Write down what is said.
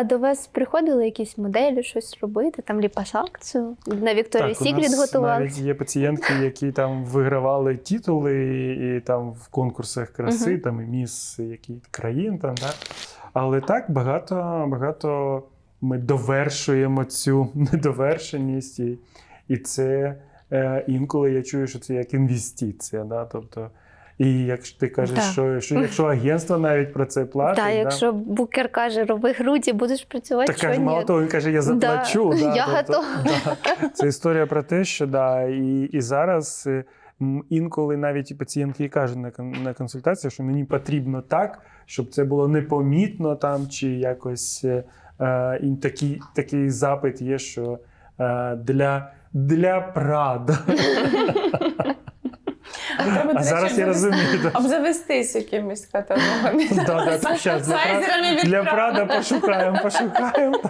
А до вас приходили якісь моделі, щось робити, там ліпас-акцію? На Вікторії Так, у готували? навіть є пацієнтки, які там вигравали титули і, і там в конкурсах краси, Мгм. там і міс які країн. Там, да? Але так багато, багато ми довершуємо цю недовершеність, і, і це е, інколи я чую, що це як інвестиція. Да? Тобто, і якщо ти кажеш, що, що якщо агентство навіть про це платить, Так, да, якщо букер каже, роби груді, будеш працювати, так каже, мало того, він каже, я заплачу. Да, да, я тобто, готова. да. Це історія про те, що да, і, і зараз е, інколи навіть і пацієнтки кажуть на, кон- на консультаціях, що мені потрібно так, щоб це було непомітно там, чи якось е, е, і такий, такий запит є, що е, для, для Прада. А зараз я розумію. Обзавестись якимись каталогами. Да, да, для. Прада пошукаємо, пошукаємо.